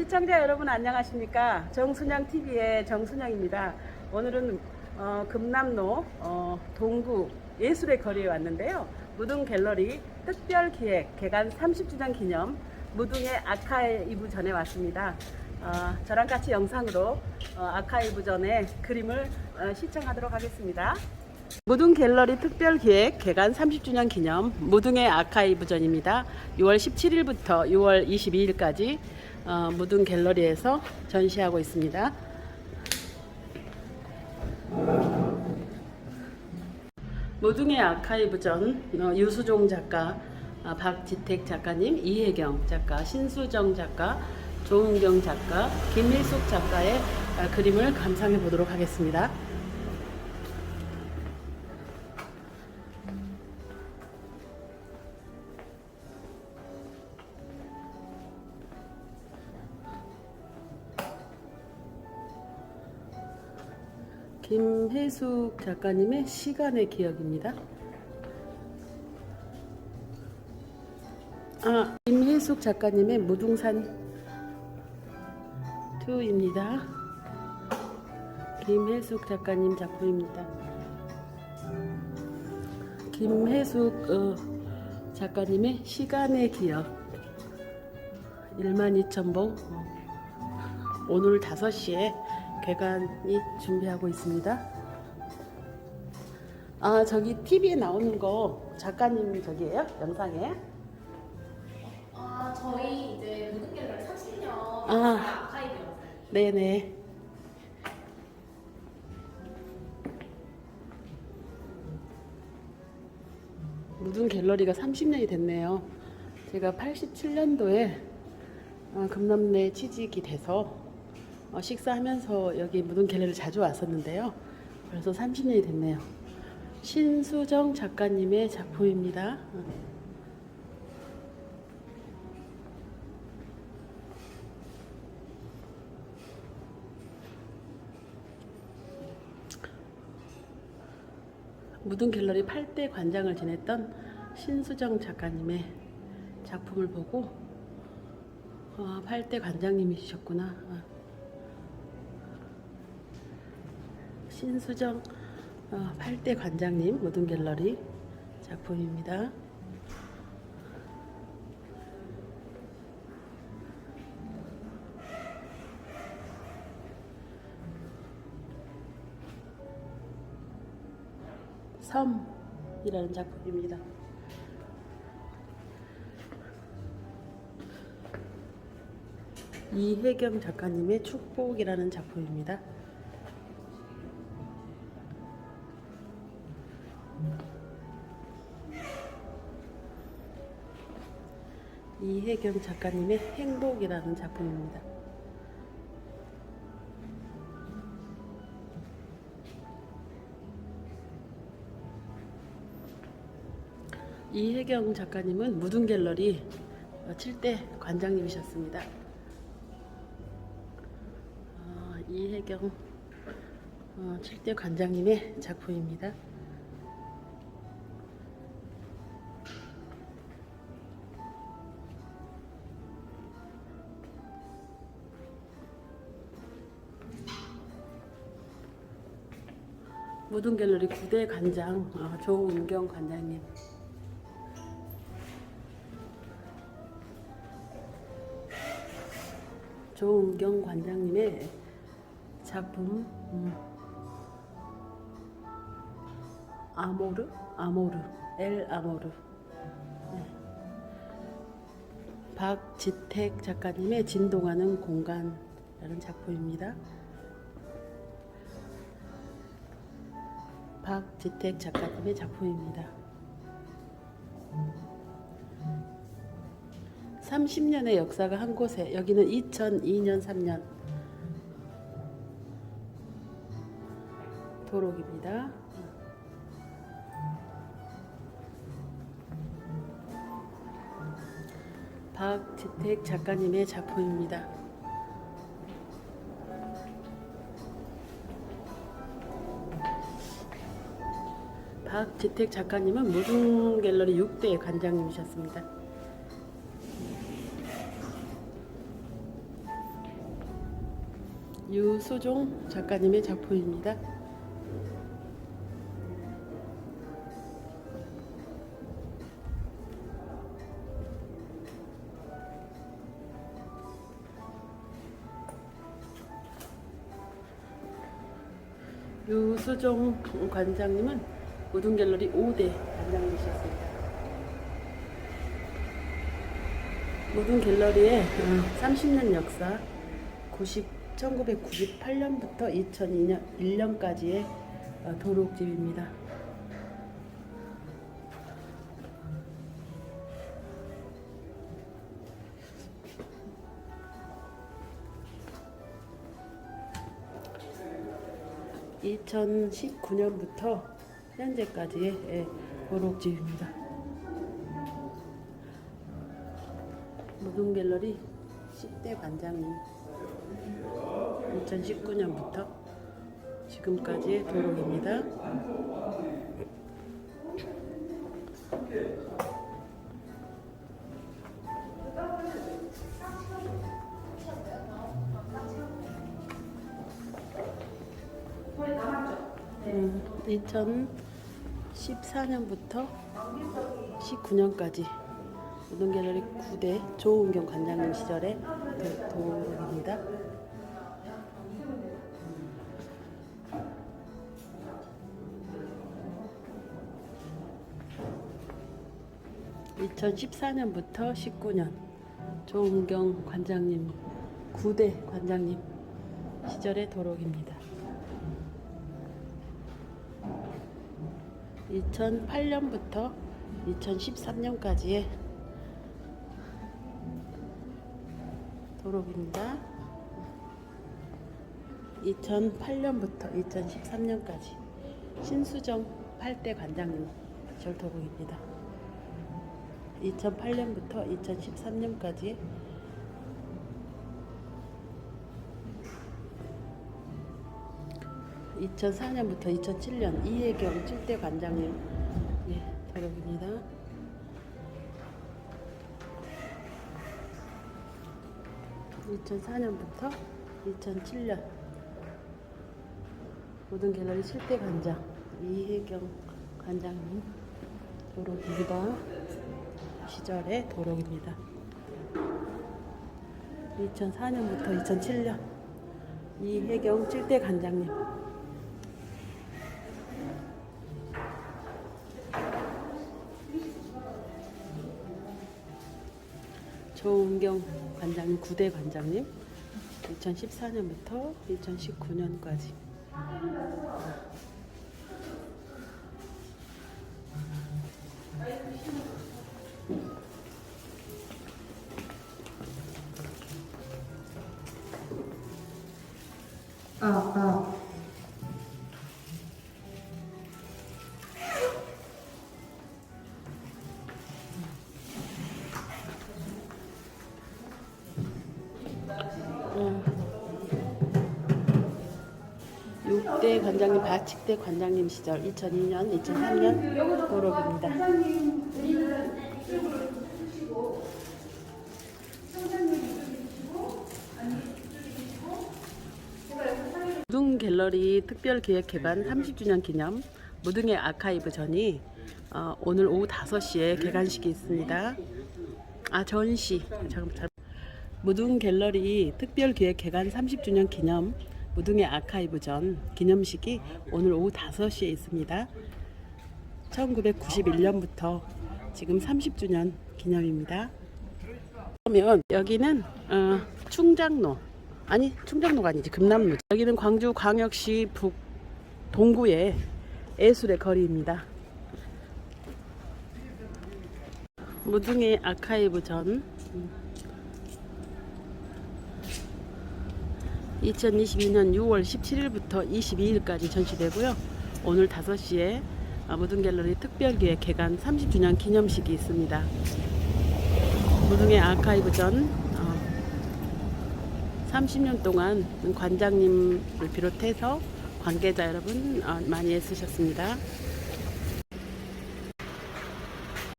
시청자 여러분 안녕하십니까? 정순영 TV의 정순영입니다. 오늘은 어, 금남로 어, 동구 예술의 거리에 왔는데요. 무등 갤러리 특별 기획 개관 30주년 기념 무등의 아카이브 전에 왔습니다. 어, 저랑 같이 영상으로 어, 아카이브 전의 그림을 어, 시청하도록 하겠습니다. 무등 갤러리 특별 기획 개관 30주년 기념 무등의 아카이브전입니다. 6월 17일부터 6월 22일까지 어, 무등 갤러리에서 전시하고 있습니다. 무등의 아카이브전 어, 유수종 작가, 아, 박지택 작가님, 이혜경 작가, 신수정 작가, 조은경 작가, 김일숙 작가의 아, 그림을 감상해 보도록 하겠습니다. 김혜숙 작가님의 시간의 기억입니다. 아, 김혜숙 작가님의 무등산 2입니다. 김혜숙 작가님 작품입니다. 김혜숙 어, 작가님의 시간의 기억 1만 2천 봉 어, 오늘 5시에 개관이 준비하고 있습니다. 아 저기 TV에 나오는 거 작가님 저기예요? 영상에? 아 저희 이제 모든 갤러리 30년 아. 아카이브 영상 네네. 무등 갤러리가 30년이 됐네요. 제가 87년도에 어, 금남내 취직이 돼서 어, 식사하면서 여기 무등 갤러리 자주 왔었는데요. 벌써 30년이 됐네요. 신수정 작가님의 작품입니다. 어. 무등 갤러리 8대 관장을 지냈던 신수정 작가님의 작품을 보고 아, 8대 관장님이셨구나. 아. 신수정 어, 8대 관장님 무등 갤러리 작품입니다. 섬이라는 작품입니다. 이혜경 작가님의 축복이라는 작품입니다. 이혜경 작가님의 행복이라는 작품입니다. 이혜경 작가님은 무등 갤러리 7대 관장님이셨습니다. 어, 이혜경 어, 7대 관장님의 작품입니다. 무등 갤러리 9대 관장 어, 조은경 관장님. 조은경 관장님의 작품 음, 아모르 아모르 엘 아모르 네. 박지택 작가님의 진동하는 공간이라는 작품입니다. 박지택 작가님의 작품입니다. 30년의 역사가 한 곳에 여기는 2002년 3년 도록입니다. 박지택 작가님의 작품입니다. 지택 작가님은 무등 갤러리 6대 관장님이셨습니다. 유수종 작가님의 작품입니다. 유수종 관장님은 우등갤러리 5대 관장님이셨습니다. 모든 갤러리의 30년 역사 90, 1998년부터 2002년 1년까지의 어, 도록집입니다. (2019년부터) 현재까지의 예, 도록집입니다. 무등 갤러리 10대 관장님 2019년부터 지금까지의 도록입니다. 2014년부터 19년까지 우등갤러리 9대 조은경 관장님 시절의 도- 도록입니다. (2014년부터) (19년) 조은경 관장님 9대 관장님 시절의 도록입니다. 2008년부터 2013년까지의 도록입니다. 2008년부터 2013년까지 신수정 8대 관장님 시절 도록입니다. 2008년부터 2013년까지 (2004년부터) (2007년) 이혜경 7대 관장님 예, 도록입니다. 2004년부터 2007년 모든 갤러리 7대 관장 이혜경 관장님 도록입니다. 시절의 도록입니다. 2004년부터 2007년 이혜경 7대 관장님 조은경 관장님 9대 관장님 2014년부터 2019년까지 6대 관장님 바칙대 관장님 시절 2002년 2003년 도록입니다. 무등 갤러리 특별 기획 개관 30주년 기념 무등의 아카이브 전이 어, 오늘 오후 5시에 개관식이 있습니다. 아 전시 잠깐 잘 무등 갤러리 특별 기획 개관 30주년 기념 무등의 아카이브 전 기념식이 오늘 오후 5시에 있습니다. 1991년부터 지금 30주년 기념입니다. 그러면 여기는 어, 충장로 아니 충장로가 아니지 금남로 여기는 광주 광역시 북 동구의 예술의 거리입니다. 무등의 아카이브 전 2022년 6월 17일부터 22일까지 전시되고요. 오늘 5시에 무등 갤러리 특별기획 개관 30주년 기념식이 있습니다. 무등의 아카이브 전 어, 30년 동안 관장님을 비롯해서 관계자 여러분 어, 많이 애쓰셨습니다.